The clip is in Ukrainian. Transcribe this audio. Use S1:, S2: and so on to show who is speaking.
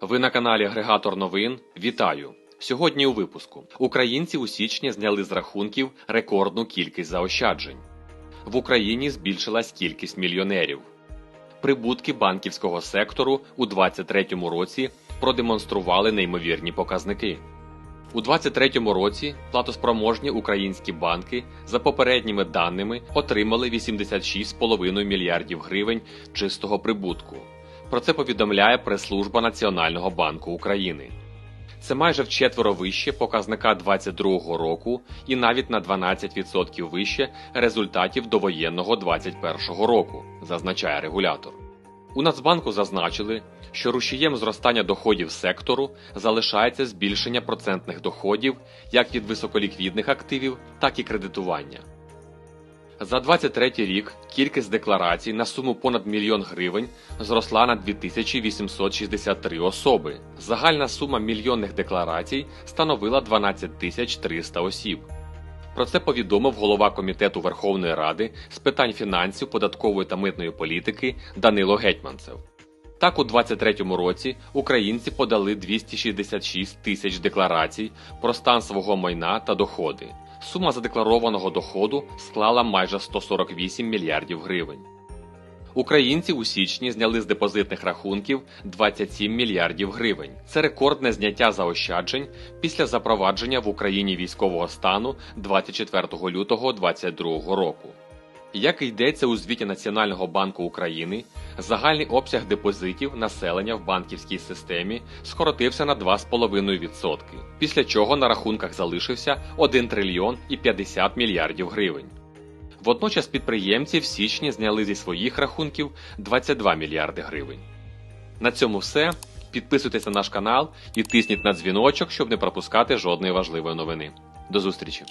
S1: Ви на каналі Агрегатор новин. Вітаю! Сьогодні у випуску українці у січні зняли з рахунків рекордну кількість заощаджень. В Україні збільшилась кількість мільйонерів. Прибутки банківського сектору у 2023 році продемонстрували неймовірні показники. У 2023 році платоспроможні українські банки за попередніми даними отримали 86,5 мільярдів гривень чистого прибутку. Про це повідомляє прес-служба Національного банку України. Це майже вчетверо вище показника 2022 року і навіть на 12% вище результатів довоєнного 2021 року, зазначає регулятор. У Нацбанку зазначили, що рушієм зростання доходів сектору залишається збільшення процентних доходів як від високоліквідних активів, так і кредитування. За 23 рік кількість декларацій на суму понад мільйон гривень зросла на 2863 особи. Загальна сума мільйонних декларацій становила 12 300 осіб. Про це повідомив голова комітету Верховної Ради з питань фінансів, податкової та митної політики Данило Гетьманцев. Так, у 2023 році українці подали 266 тисяч декларацій про стан свого майна та доходи. Сума задекларованого доходу склала майже 148 мільярдів гривень. Українці у січні зняли з депозитних рахунків 27 мільярдів гривень. Це рекордне зняття заощаджень після запровадження в Україні військового стану 24 лютого 2022 року. Як йдеться у звіті Національного банку України, загальний обсяг депозитів населення в банківській системі скоротився на 2,5%, після чого на рахунках залишився 1 трильйон і 50 мільярдів гривень. Водночас підприємці в січні зняли зі своїх рахунків 22 мільярди гривень. На цьому все. Підписуйтесь на наш канал і тисніть на дзвіночок, щоб не пропускати жодної важливої новини. До зустрічі!